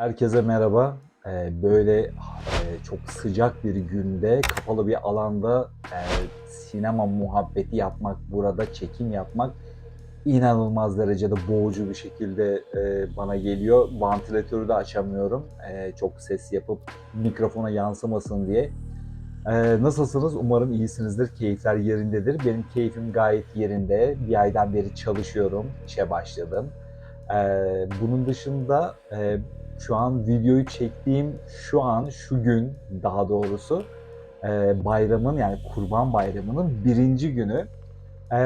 Herkese merhaba. Ee, Böyle e, çok sıcak bir günde kapalı bir alanda e, sinema muhabbeti yapmak, burada çekim yapmak inanılmaz derecede boğucu bir şekilde e, bana geliyor. Vantilatörü de açamıyorum. Çok ses yapıp mikrofona yansımasın diye. E, Nasılsınız? Umarım iyisinizdir. Keyifler yerindedir. Benim keyfim gayet yerinde. Bir aydan beri çalışıyorum. İşe başladım. E, Bunun dışında e, şu an videoyu çektiğim şu an, şu gün daha doğrusu e, bayramın yani Kurban Bayramı'nın birinci günü. E,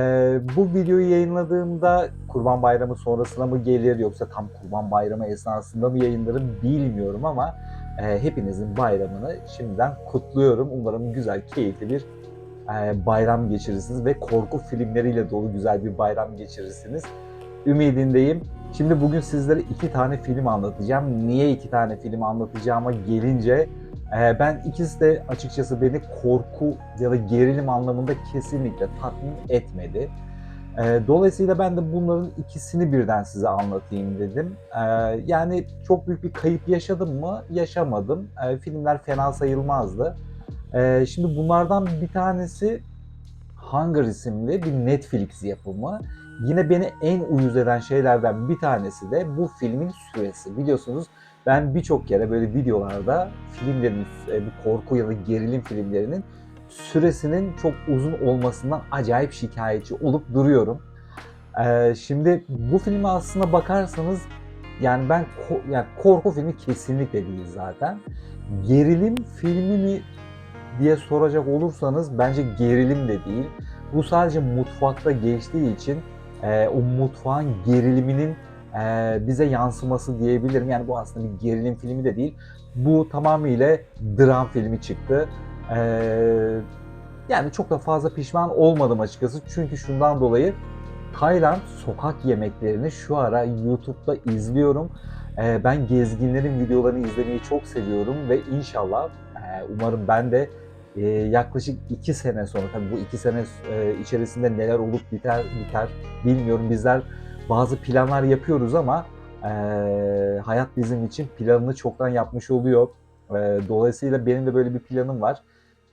bu videoyu yayınladığımda Kurban Bayramı sonrasına mı gelir yoksa tam Kurban Bayramı esnasında mı yayınlarım bilmiyorum ama e, hepinizin bayramını şimdiden kutluyorum. Umarım güzel, keyifli bir e, bayram geçirirsiniz ve korku filmleriyle dolu güzel bir bayram geçirirsiniz. Ümidindeyim. Şimdi bugün sizlere iki tane film anlatacağım. Niye iki tane film anlatacağıma gelince e, ben ikisi de açıkçası beni korku ya da gerilim anlamında kesinlikle tatmin etmedi. E, Dolayısıyla ben de bunların ikisini birden size anlatayım dedim. E, Yani çok büyük bir kayıp yaşadım mı? Yaşamadım. Filmler fena sayılmazdı. Şimdi bunlardan bir tanesi Hunger isimli bir Netflix yapımı. Yine beni en uyuz eden şeylerden bir tanesi de bu filmin süresi. Biliyorsunuz ben birçok kere böyle videolarda filmlerin, e, bir korku ya da gerilim filmlerinin süresinin çok uzun olmasından acayip şikayetçi olup duruyorum. Ee, şimdi bu filme aslında bakarsanız yani ben yani korku filmi kesinlikle değil zaten. Gerilim filmi mi diye soracak olursanız bence gerilim de değil. Bu sadece mutfakta geçtiği için e, o mutfağın geriliminin e, bize yansıması diyebilirim. Yani bu aslında bir gerilim filmi de değil. Bu tamamıyla dram filmi çıktı. E, yani çok da fazla pişman olmadım açıkçası. Çünkü şundan dolayı Tayland sokak yemeklerini şu ara YouTube'da izliyorum. E, ben gezginlerin videolarını izlemeyi çok seviyorum ve inşallah e, umarım ben de e, yaklaşık iki sene sonra tabii bu iki sene e, içerisinde neler olup biter biter bilmiyorum. Bizler bazı planlar yapıyoruz ama e, hayat bizim için planını çoktan yapmış oluyor. E, dolayısıyla benim de böyle bir planım var.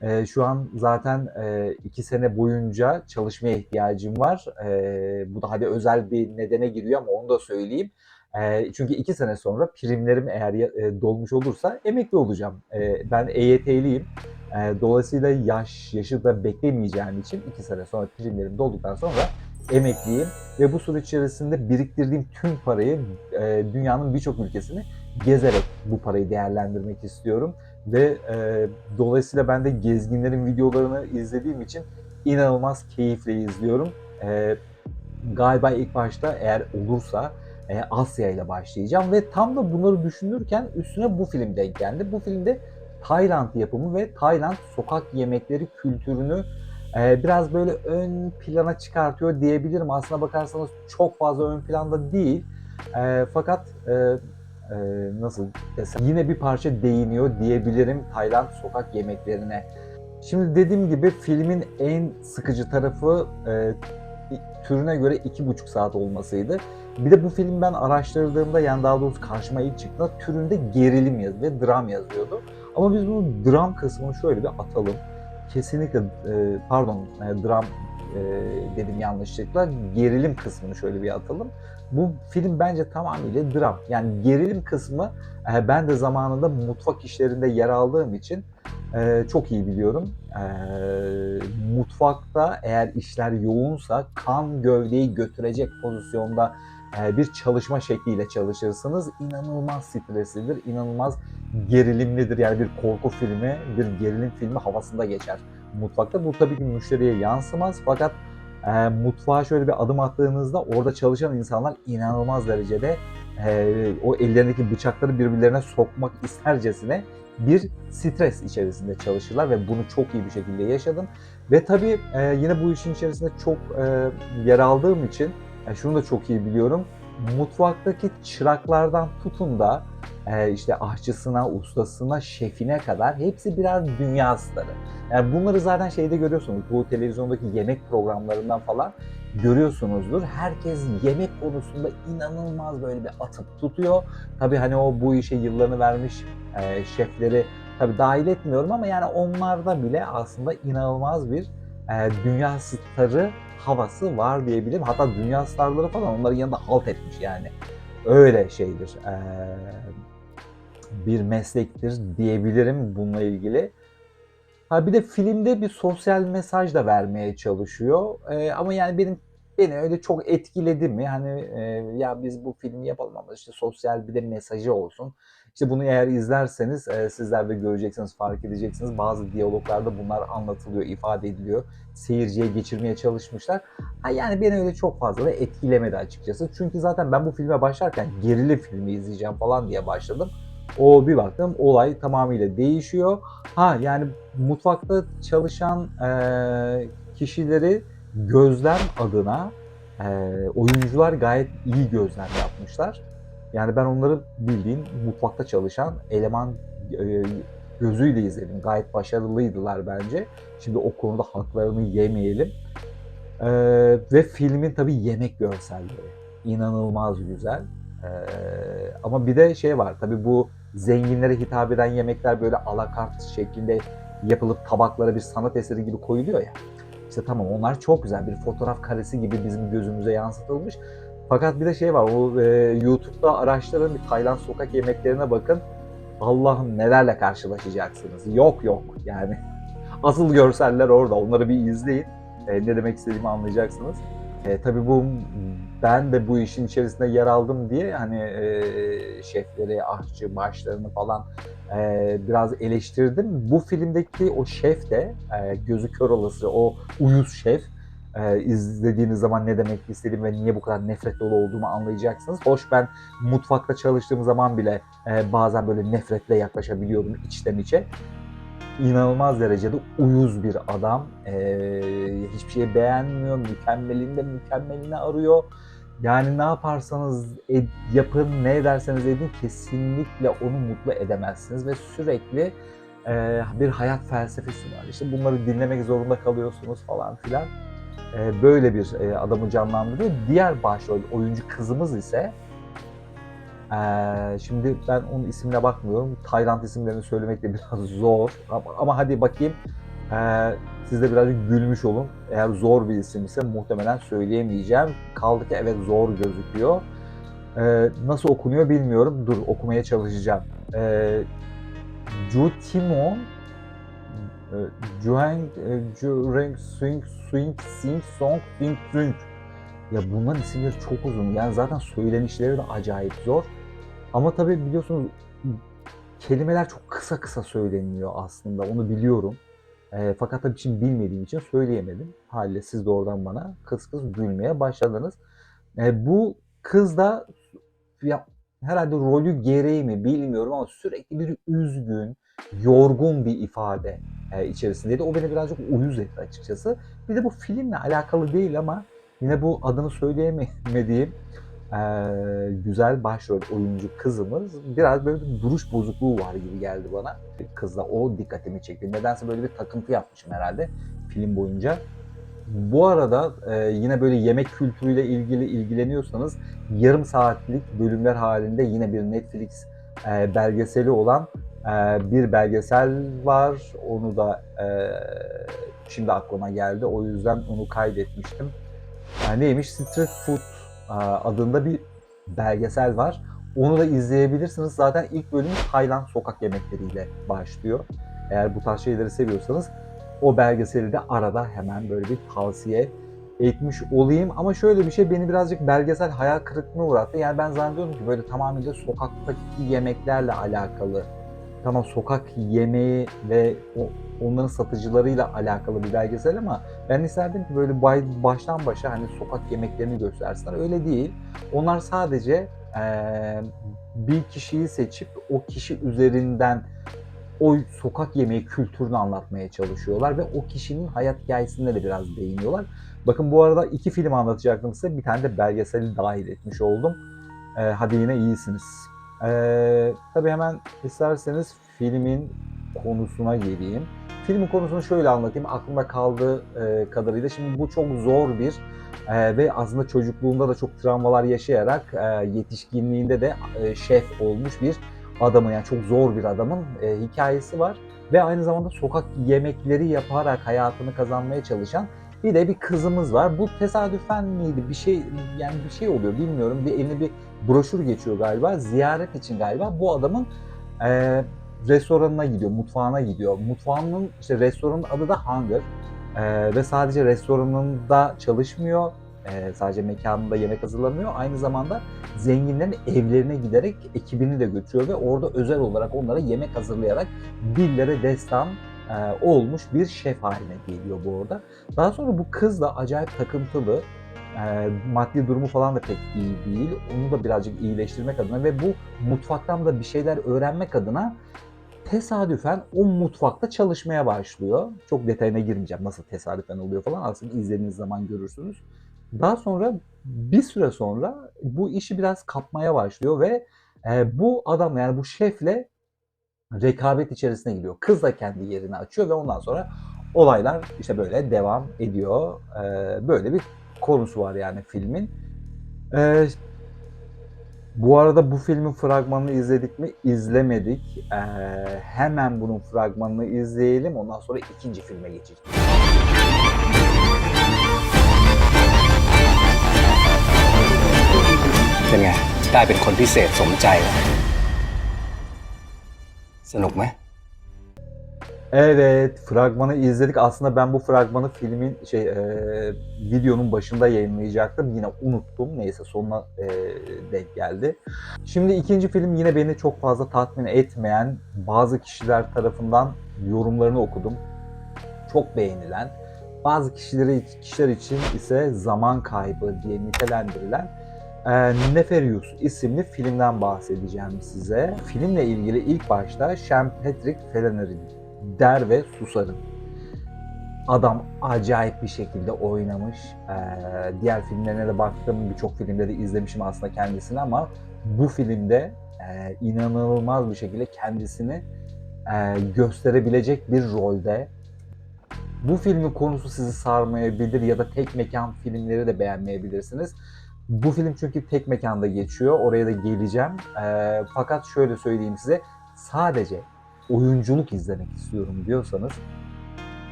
E, şu an zaten e, iki sene boyunca çalışmaya ihtiyacım var. E, bu da hadi özel bir nedene giriyor ama onu da söyleyeyim. E, çünkü iki sene sonra primlerim eğer e, dolmuş olursa emekli olacağım. E, ben EYT'liyim. E, dolayısıyla yaş yaşı da beklemeyeceğim için iki sene sonra primlerim dolduktan sonra emekliyim ve bu süre içerisinde biriktirdiğim tüm parayı e, dünyanın birçok ülkesini gezerek bu parayı değerlendirmek istiyorum ve e, dolayısıyla ben de gezginlerin videolarını izlediğim için inanılmaz keyifle izliyorum. E, galiba ilk başta eğer olursa e, Asya ile başlayacağım ve tam da bunları düşünürken üstüne bu film denk geldi. Bu filmde Tayland yapımı ve Tayland sokak yemekleri kültürünü e, biraz böyle ön plana çıkartıyor diyebilirim. Aslına bakarsanız çok fazla ön planda değil. E, fakat e, e, nasıl desem yine bir parça değiniyor diyebilirim Tayland sokak yemeklerine. Şimdi dediğim gibi filmin en sıkıcı tarafı e, türüne göre iki buçuk saat olmasıydı. Bir de bu film ben araştırdığımda yani daha doğrusu karşıma ilk çıktığında türünde gerilim yaz ve dram yazıyordu. Ama biz bunu dram kısmını şöyle bir atalım. Kesinlikle e, pardon e, dram e, dedim yanlışlıkla gerilim kısmını şöyle bir atalım. Bu film bence tamamıyla dram. Yani gerilim kısmı e, ben de zamanında mutfak işlerinde yer aldığım için e, çok iyi biliyorum. E, mutfakta eğer işler yoğunsa kan gövdeyi götürecek pozisyonda e, bir çalışma şekliyle çalışırsınız. İnanılmaz streslidir, inanılmaz gerilimlidir. Yani bir korku filmi, bir gerilim filmi havasında geçer mutfakta. Bu tabii ki müşteriye yansımaz fakat e, mutfağa şöyle bir adım attığınızda orada çalışan insanlar inanılmaz derecede e, o ellerindeki bıçakları birbirlerine sokmak istercesine bir stres içerisinde çalışırlar ve bunu çok iyi bir şekilde yaşadım. Ve tabii e, yine bu işin içerisinde çok e, yer aldığım için e, şunu da çok iyi biliyorum. Mutfaktaki çıraklardan tutun da e, işte aşçısına, ustasına, şefine kadar hepsi birer dünya starı. Yani bunları zaten şeyde görüyorsunuz. Bu televizyondaki yemek programlarından falan görüyorsunuzdur. Herkes yemek konusunda inanılmaz böyle bir atıp tutuyor. Tabii hani o bu işe yıllarını vermiş e, şefleri tabii dahil etmiyorum ama yani onlarda bile aslında inanılmaz bir e, dünya starı havası var diyebilirim. Hatta dünya starları falan onların yanında halt etmiş yani. Öyle şeydir. E, bir meslektir diyebilirim bununla ilgili. Ha bir de filmde bir sosyal mesaj da vermeye çalışıyor. Ee, ama yani benim beni öyle çok etkiledi mi? Hani e, ya biz bu filmi yapalım ama işte sosyal bir de mesajı olsun. İşte bunu eğer izlerseniz e, sizler de göreceksiniz, fark edeceksiniz. Bazı diyaloglarda bunlar anlatılıyor, ifade ediliyor. Seyirciye geçirmeye çalışmışlar. Ha yani beni öyle çok fazla da etkilemedi açıkçası. Çünkü zaten ben bu filme başlarken gerilim filmi izleyeceğim falan diye başladım. O bir baktım olay tamamıyla değişiyor. Ha yani mutfakta çalışan e, kişileri gözlem adına e, oyuncular gayet iyi gözlem yapmışlar. Yani ben onları bildiğin mutfakta çalışan eleman e, gözüyle izledim. Gayet başarılıydılar bence. Şimdi o konuda haklarını yemeyelim. E, ve filmin tabii yemek görselleri inanılmaz güzel. E, ama bir de şey var tabii bu zenginlere hitap eden yemekler böyle alakart şeklinde yapılıp tabaklara bir sanat eseri gibi koyuluyor ya. İşte tamam onlar çok güzel bir fotoğraf karesi gibi bizim gözümüze yansıtılmış. Fakat bir de şey var o e, YouTube'da araştırın bir Tayland sokak yemeklerine bakın. Allah'ım nelerle karşılaşacaksınız. Yok yok yani. Asıl görseller orada. Onları bir izleyin. E, ne demek istediğimi anlayacaksınız. E, tabii bu ben de bu işin içerisinde yer aldım diye hani e, şefleri, aşçı başlarını falan e, biraz eleştirdim. Bu filmdeki o şef de e, gözü kör olası o uyuz şef e, izlediğiniz zaman ne demek istediğimi ve niye bu kadar nefret dolu olduğumu anlayacaksınız. Hoş ben mutfakta çalıştığım zaman bile e, bazen böyle nefretle yaklaşabiliyorum içten içe inanılmaz derecede uyuz bir adam. Ee, hiçbir şey beğenmiyor. Mükemmelinde mükemmelini arıyor. Yani ne yaparsanız ed, yapın, ne ederseniz edin kesinlikle onu mutlu edemezsiniz ve sürekli e, bir hayat felsefesi var. İşte bunları dinlemek zorunda kalıyorsunuz falan filan. E, böyle bir e, adamı canlandırıyor. Diğer başrol oyuncu kızımız ise ee, şimdi ben onun isimine bakmıyorum. Tayland isimlerini söylemek de biraz zor. Ama, ama hadi bakayım. Ee, siz de birazcık gülmüş olun. Eğer zor bir isim ise muhtemelen söyleyemeyeceğim. Kaldı ki evet zor gözüküyor. Ee, nasıl okunuyor bilmiyorum. Dur okumaya çalışacağım. Ee, Ju Juheng Jureng Swing Swing Sing Song Sing Sung ya bunların isimleri çok uzun. Yani zaten söylenişleri de acayip zor. Ama tabii biliyorsunuz kelimeler çok kısa kısa söyleniyor aslında. Onu biliyorum. E, fakat tabii şimdi bilmediğim için söyleyemedim. Haliyle siz de oradan bana kız kız gülmeye başladınız. E, bu kız da ya, herhalde rolü gereği mi bilmiyorum ama sürekli bir üzgün, yorgun bir ifade e, içerisindeydi. O beni birazcık uyuz etti açıkçası. Bir de bu filmle alakalı değil ama yine bu adını söyleyemediğim e, güzel başrol oyuncu kızımız biraz böyle bir duruş bozukluğu var gibi geldi bana. Kızla o dikkatimi çekti. Nedense böyle bir takıntı yapmışım herhalde film boyunca. Bu arada e, yine böyle yemek kültürüyle ilgili ilgileniyorsanız yarım saatlik bölümler halinde yine bir Netflix e, belgeseli olan e, bir belgesel var. Onu da e, şimdi aklıma geldi. O yüzden onu kaydetmiştim. Yani neymiş? Street Food adında bir belgesel var. Onu da izleyebilirsiniz. Zaten ilk bölüm Tayland sokak yemekleriyle başlıyor. Eğer bu tarz şeyleri seviyorsanız o belgeseli de arada hemen böyle bir tavsiye etmiş olayım. Ama şöyle bir şey beni birazcık belgesel hayal kırıklığına uğrattı. Yani ben zannediyorum ki böyle tamamıyla sokaktaki yemeklerle alakalı. Tamam sokak yemeği ve o, onların satıcılarıyla alakalı bir belgesel ama ben isterdim ki böyle baştan başa hani sokak yemeklerini göstersinler. Öyle değil. Onlar sadece e, bir kişiyi seçip o kişi üzerinden o sokak yemeği kültürünü anlatmaya çalışıyorlar ve o kişinin hayat hikayesine de biraz değiniyorlar. Bakın bu arada iki film anlatacaktım size. Bir tane de belgeseli dahil etmiş oldum. Ee, hadi yine iyisiniz. Ee, tabii hemen isterseniz filmin konusuna geleyim. Filmin konusunu şöyle anlatayım. Aklımda kaldığı e, kadarıyla. Şimdi bu çok zor bir e, ve aslında çocukluğunda da çok travmalar yaşayarak e, yetişkinliğinde de e, şef olmuş bir adamın yani çok zor bir adamın e, hikayesi var. Ve aynı zamanda sokak yemekleri yaparak hayatını kazanmaya çalışan bir de bir kızımız var. Bu tesadüfen miydi? Bir şey yani bir şey oluyor bilmiyorum. Bir eline bir broşür geçiyor galiba. Ziyaret için galiba bu adamın e, restoranına gidiyor, mutfağına gidiyor. Mutfağının işte restoranın adı da Hunger. E, ve sadece restoranında çalışmıyor. E, sadece mekanında yemek hazırlamıyor. Aynı zamanda zenginlerin evlerine giderek ekibini de götürüyor ve orada özel olarak onlara yemek hazırlayarak dillere destan e, olmuş bir şef haline geliyor bu orada. Daha sonra bu kız da acayip takıntılı, e, maddi durumu falan da pek iyi değil. Onu da birazcık iyileştirmek adına ve bu mutfaktan da bir şeyler öğrenmek adına tesadüfen o mutfakta çalışmaya başlıyor. Çok detayına girmeyeceğim nasıl tesadüfen oluyor falan aslında izlediğiniz zaman görürsünüz. Daha sonra bir süre sonra bu işi biraz kapmaya başlıyor ve e, bu adam yani bu şefle rekabet içerisine giriyor. Kız da kendi yerini açıyor ve ondan sonra olaylar işte böyle devam ediyor. E, böyle bir konusu var yani filmin. E, bu arada bu filmin fragmanını izledik mi? İzlemedik. E, hemen bunun fragmanını izleyelim. Ondan sonra ikinci filme geçeceğiz. เป็นไง ได้เป็นคนพิเศษสมใจแล้ว สนุกไหม Evet, fragmanı izledik. Aslında ben bu fragmanı filmin şey e, videonun başında yayınlayacaktım. Yine unuttum. Neyse sonuna e, denk geldi. Şimdi ikinci film yine beni çok fazla tatmin etmeyen bazı kişiler tarafından yorumlarını okudum. Çok beğenilen, bazı kişileri kişiler için ise zaman kaybı diye nitelendirilen e, Neferius isimli filmden bahsedeceğim size. Filmle ilgili ilk başta Sean Patrick Flannery der ve susarım. Adam acayip bir şekilde oynamış. Ee, diğer filmlerine de baktım. Birçok filmde de izlemişim aslında kendisini ama bu filmde e, inanılmaz bir şekilde kendisini e, gösterebilecek bir rolde. Bu filmin konusu sizi sarmayabilir ya da tek mekan filmleri de beğenmeyebilirsiniz. Bu film çünkü tek mekanda geçiyor. Oraya da geleceğim. E, fakat şöyle söyleyeyim size. Sadece oyunculuk izlemek istiyorum diyorsanız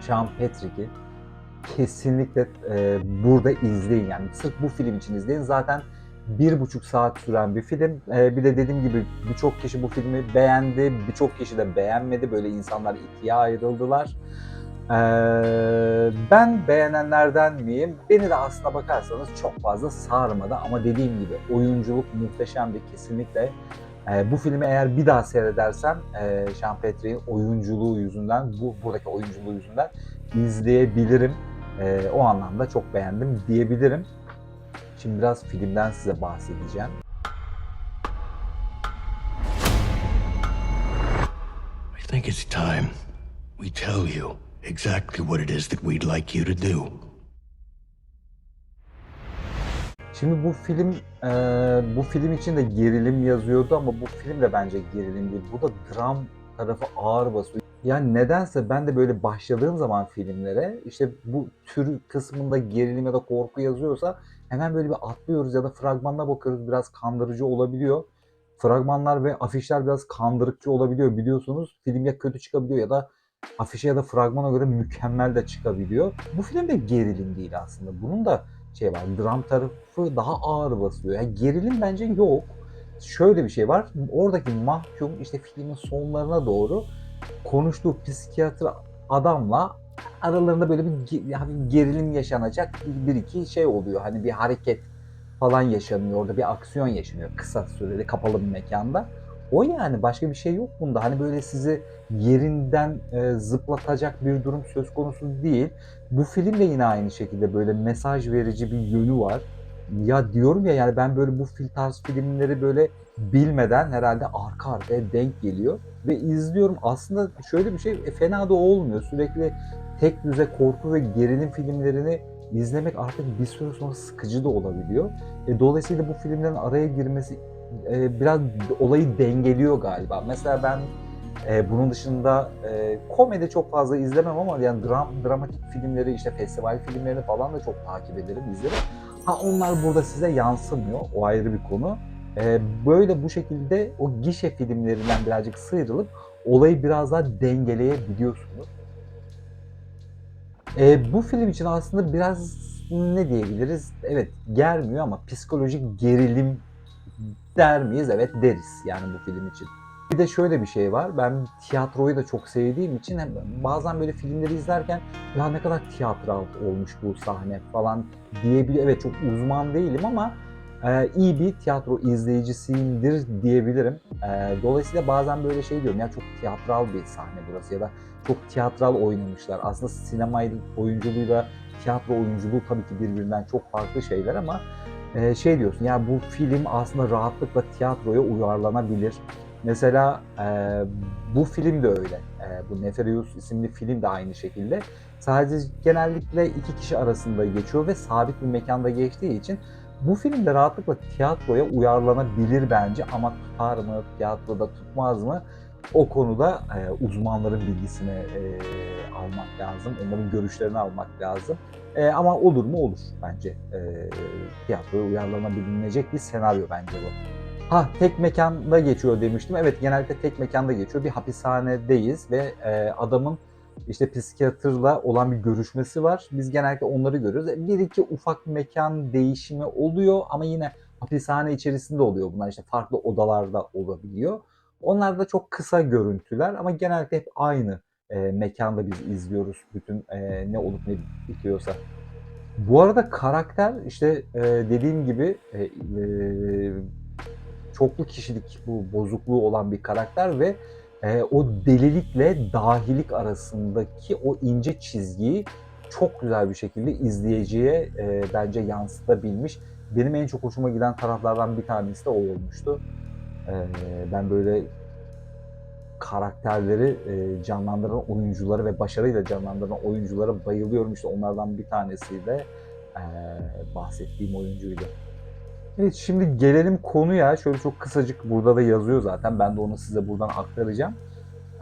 Sean Patrick'i kesinlikle e, burada izleyin. Yani sırf bu film için izleyin. Zaten bir buçuk saat süren bir film. E, bir de dediğim gibi birçok kişi bu filmi beğendi. Birçok kişi de beğenmedi. Böyle insanlar ikiye ayrıldılar. E, ben beğenenlerden miyim? Beni de aslına bakarsanız çok fazla sarmadı. Ama dediğim gibi oyunculuk muhteşemdi. Kesinlikle e, bu filmi eğer bir daha seyredersem e, Sean Patrick'in oyunculuğu yüzünden, bu buradaki oyunculuğu yüzünden izleyebilirim. E, o anlamda çok beğendim diyebilirim. Şimdi biraz filmden size bahsedeceğim. I think it's time we tell you exactly what it is that we'd like you to do. Şimdi bu film e, bu film için de gerilim yazıyordu ama bu film de bence gerilim değil. Bu da dram tarafı ağır basıyor. Yani nedense ben de böyle başladığım zaman filmlere işte bu tür kısmında gerilim ya da korku yazıyorsa hemen böyle bir atlıyoruz ya da fragmanına bakıyoruz biraz kandırıcı olabiliyor. Fragmanlar ve afişler biraz kandırıkçı olabiliyor biliyorsunuz. Film ya kötü çıkabiliyor ya da afişe ya da fragmana göre mükemmel de çıkabiliyor. Bu film de gerilim değil aslında. Bunun da şey var. Dram tarafı daha ağır basıyor. Yani gerilim bence yok. Şöyle bir şey var. Oradaki mahkum işte filmin sonlarına doğru konuştuğu psikiyatr adamla aralarında böyle bir hafif gerilim yaşanacak bir, iki şey oluyor. Hani bir hareket falan yaşanıyor. Orada bir aksiyon yaşanıyor kısa sürede kapalı bir mekanda. O yani başka bir şey yok bunda. Hani böyle sizi yerinden e, zıplatacak bir durum söz konusu değil. Bu film de yine aynı şekilde böyle mesaj verici bir yönü var. Ya diyorum ya yani ben böyle bu fil tarz filmleri böyle bilmeden herhalde arka arkaya denk geliyor ve izliyorum. Aslında şöyle bir şey e, fena da olmuyor. Sürekli tek düze korku ve gerilim filmlerini izlemek artık bir süre sonra sıkıcı da olabiliyor. E, dolayısıyla bu filmlerin araya girmesi e, biraz olayı dengeliyor galiba. Mesela ben e, bunun dışında e, komedi çok fazla izlemem ama yani dram, dramatik filmleri işte festival filmlerini falan da çok takip ederim, izlerim. Ha onlar burada size yansımıyor. O ayrı bir konu. E, böyle bu şekilde o gişe filmlerinden birazcık sıyrılıp olayı biraz daha dengeleyebiliyorsunuz. E, bu film için aslında biraz ne diyebiliriz? Evet germiyor ama psikolojik gerilim der miyiz? Evet deriz yani bu film için. Bir de şöyle bir şey var. Ben tiyatroyu da çok sevdiğim için bazen böyle filmleri izlerken ya ne kadar tiyatral olmuş bu sahne falan diyebiliyor. Evet çok uzman değilim ama e, iyi bir tiyatro izleyicisiyimdir diyebilirim. E, dolayısıyla bazen böyle şey diyorum ya çok tiyatral bir sahne burası ya da çok tiyatral oynamışlar. Aslında sinema oyunculuğuyla tiyatro oyunculuğu tabii ki birbirinden çok farklı şeyler ama e, şey diyorsun ya bu film aslında rahatlıkla tiyatroya uyarlanabilir. Mesela e, bu film de öyle. E, bu Neferius isimli film de aynı şekilde. Sadece genellikle iki kişi arasında geçiyor ve sabit bir mekanda geçtiği için bu film de rahatlıkla tiyatroya uyarlanabilir bence ama tutar mı, tiyatroda tutmaz mı? O konuda e, uzmanların bilgisini e, almak lazım, onların görüşlerini almak lazım. E, ama olur mu? Olur bence. E, tiyatroya uyarlanabilecek bir senaryo bence bu. Ha tek mekanda geçiyor demiştim. Evet genellikle tek mekanda geçiyor. Bir hapishanedeyiz ve e, adamın işte psikiyatrla olan bir görüşmesi var. Biz genellikle onları görüyoruz. E, Bir iki ufak mekan değişimi oluyor ama yine hapishane içerisinde oluyor bunlar. işte farklı odalarda olabiliyor. Onlar da çok kısa görüntüler ama genellikle hep aynı e, mekanda biz izliyoruz bütün e, ne olup ne bitiyorsa. Bu arada karakter işte e, dediğim gibi e, e, çoklu kişilik bu bozukluğu olan bir karakter ve e, o delilikle dahilik arasındaki o ince çizgiyi çok güzel bir şekilde izleyiciye e, bence yansıtabilmiş. Benim en çok hoşuma giden taraflardan bir tanesi de o olmuştu. E, ben böyle karakterleri e, canlandıran oyuncuları ve başarıyla canlandıran oyunculara bayılıyorum. İşte onlardan bir tanesi de e, bahsettiğim oyuncuydu. Evet şimdi gelelim konuya. Şöyle çok kısacık burada da yazıyor zaten. Ben de onu size buradan aktaracağım.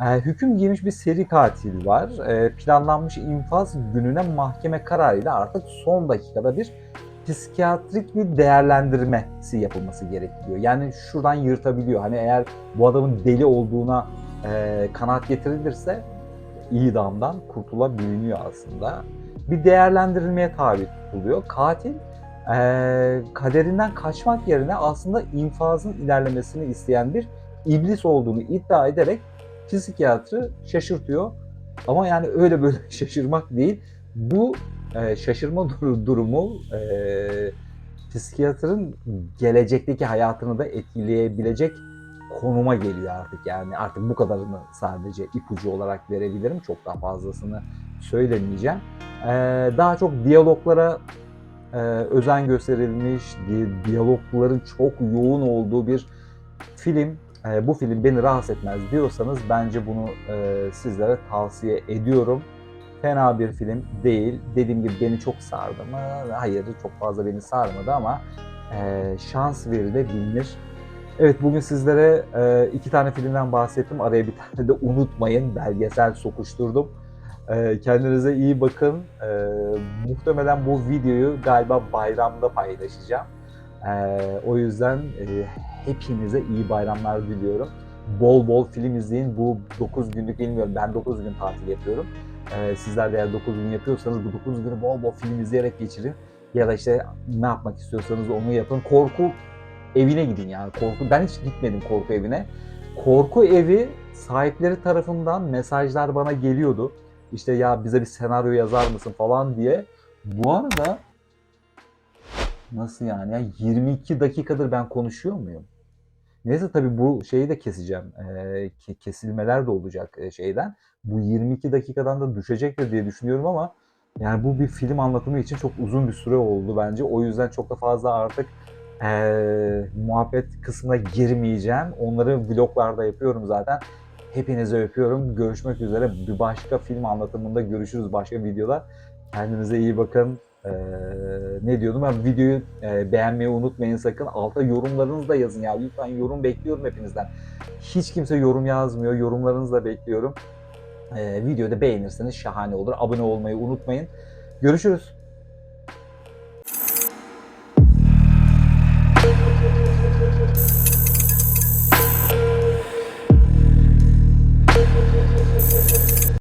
Ee, hüküm giymiş bir seri katil var. Ee, planlanmış infaz gününe mahkeme kararıyla artık son dakikada bir psikiyatrik bir değerlendirmesi yapılması gerekiyor. Yani şuradan yırtabiliyor. Hani eğer bu adamın deli olduğuna e, kanaat getirilirse idamdan kurtulabiliyor aslında. Bir değerlendirilmeye tabi tutuluyor. Katil e, kaderinden kaçmak yerine aslında infazın ilerlemesini isteyen bir iblis olduğunu iddia ederek psikiyatrı şaşırtıyor. Ama yani öyle böyle şaşırmak değil. Bu e, şaşırma dur- durumu e, psikiyatrın gelecekteki hayatını da etkileyebilecek konuma geliyor artık. Yani artık bu kadarını sadece ipucu olarak verebilirim. Çok daha fazlasını söylemeyeceğim. E, daha çok diyaloglara e, özen gösterilmiş, di- diyalogların çok yoğun olduğu bir film. E, bu film beni rahatsız etmez diyorsanız bence bunu e, sizlere tavsiye ediyorum. Fena bir film değil. Dediğim gibi beni çok sardı mı? Hayır, çok fazla beni sarmadı ama e, şans verilebilir. Evet bugün sizlere e, iki tane filmden bahsettim. Araya bir tane de unutmayın. Belgesel sokuşturdum. E, kendinize iyi bakın. E, muhtemelen bu videoyu galiba bayramda paylaşacağım. E, o yüzden e, hepinize iyi bayramlar diliyorum. Bol bol film izleyin. Bu 9 günlük bilmiyorum. Ben 9 gün tatil yapıyorum. E, sizler de eğer 9 gün yapıyorsanız bu 9 günü bol bol film izleyerek geçirin. Ya da işte ne yapmak istiyorsanız onu yapın. Korku evine gidin yani. Korku ben hiç gitmedim korku evine. Korku evi sahipleri tarafından mesajlar bana geliyordu. İşte ya bize bir senaryo yazar mısın falan diye. Bu arada nasıl yani ya 22 dakikadır ben konuşuyor muyum? Neyse tabii bu şeyi de keseceğim. Ke- kesilmeler de olacak e, şeyden. Bu 22 dakikadan da düşecektir diye düşünüyorum ama Yani bu bir film anlatımı için çok uzun bir süre oldu bence. O yüzden çok da fazla artık eee, muhabbet kısmına girmeyeceğim. Onları vloglarda yapıyorum zaten. Hepinize öpüyorum. Görüşmek üzere. Bir başka film anlatımında görüşürüz başka videoda. Kendinize iyi bakın. Eee, ne diyordum ben videoyu eee, beğenmeyi unutmayın sakın. Alta yorumlarınızı da yazın ya. Lütfen yorum bekliyorum hepinizden. Hiç kimse yorum yazmıyor. Yorumlarınızı da bekliyorum. Eee videoda beğenirseniz şahane olur. Abone olmayı unutmayın. Görüşürüz.